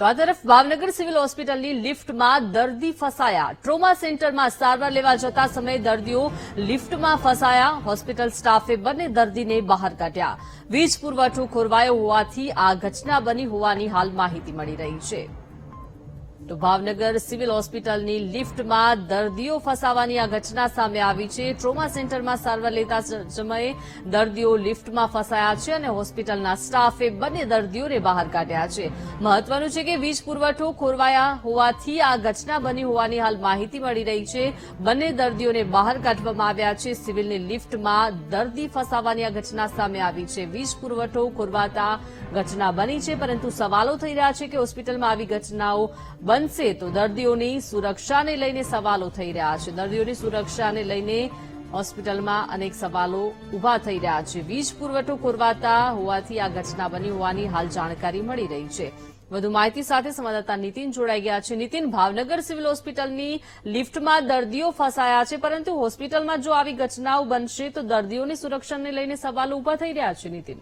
તો આ તરફ ભાવનગર સિવિલ હોસ્પિટલની લિફ્ટમાં દર્દી ફસાયા. ટ્રોમા સેન્ટરમાં સારવાર લેવા જતા સમયે દર્દીઓ લિફ્ટમાં ફસાયા. હોસ્પિટલ સ્ટાફે બંને દર્દીને બહાર કાઢ્યા. વીજ પુરવઠો ખોરવાયો હોવાથી આ ઘટના બની હોવાની હાલ માહિતી મળી રહી છે. તો ભાવનગર સિવિલ હોસ્પિટલની લિફ્ટમાં દર્દીઓ ફસાવાની આ ઘટના સામે આવી છે. ટ્રોમા સેન્ટરમાં સારવાર લેતા સમયે દર્દીઓ લિફ્ટમાં ફસાયા છે અને હોસ્પિટલના સ્ટાફે બંને દર્દીઓને બહાર કાઢ્યા છે. મહત્વનું છે કે વીજ પુરવઠો ખોરવાયા હોવાથી આ ઘટના બની હોવાની હાલ માહિતી મળી રહી છે. બંને દર્દીઓને બહાર કાઢવામાં આવ્યા છે. સિવિલની લિફ્ટમાં દર્દી ફસાવાની આ ઘટના સામે આવી છે. વીજ પુરવઠો ખોરવાતા ઘટના બની છે, પરંતુ સવાલો થઈ રહ્યા છે કે હોસ્પિટલમાં આવી ઘટનાઓ બનશે તો દર્દીઓની સુરક્ષાને લઈને સવાલો થઈ રહ્યા છે. દર્દીઓની સુરક્ષાને લઈને હોસ્પિટલમાં અનેક સવાલો ઊભા થઈ રહ્યા છે. વીજ પુરવઠો ખોરવાતા હોવાથી આ ઘટના બની હોવાની હાલ જાણકારી મળી રહી છે. વધુ માહિતી સાથે સંવાદદાતા નીતિન જોડાઈ ગયા છે. નીતિન, ભાવનગર સિવિલ હોસ્પિટલની લિફ્ટમાં દર્દીઓ ફસાયા છે, પરંતુ હોસ્પિટલમાં જો આવી ઘટનાઓ બનશે તો દર્દીઓની સુરક્ષાને લઈને સવાલો ઊભા થઈ રહ્યા છે, નીતિન.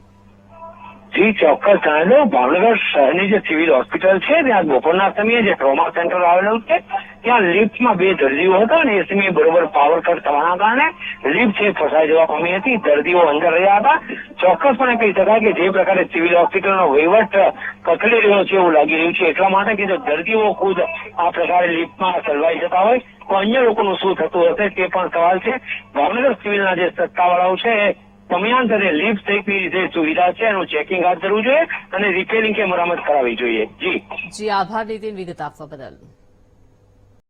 જી ચોક્કસ જણાવી ભાવનગર શહેરની જે સિવિલ હોસ્પિટલ છે, ત્યાં બપોરના સમયે જે ટ્રોમા સેન્ટર આવેલું છે, ત્યાં લિફ્ટમાં બે દર્દીઓ હતા અને એ બરોબર પાવર કટ થવાના કારણે લિફ્ટ છે ફસાઈ જવા પામી હતી. દર્દીઓ અંદર રહ્યા હતા. ચોક્કસપણે કહી શકાય કે જે પ્રકારે સિવિલ હોસ્પિટલનો વહીવટ કથળી રહ્યો છે એવું લાગી રહ્યું છે. એટલા માટે કે જો દર્દીઓ ખુદ આ પ્રકારે લિફ્ટમાં સલવાઈ જતા હોય, તો અન્ય લોકોનું શું થતું હશે તે પણ સવાલ છે. ભાવનગર સિવિલના જે સત્તાવાળાઓ છે સમયાંતરે લિફ્ટ સહિતની જે સુવિધા છે, એનું ચેકિંગ હાથ ધરવું જોઈએ અને રિપેરિંગ કે મરામત કરાવવી જોઈએ. જી. જી, આભાર નીતિન વિગત આપવા બદલ.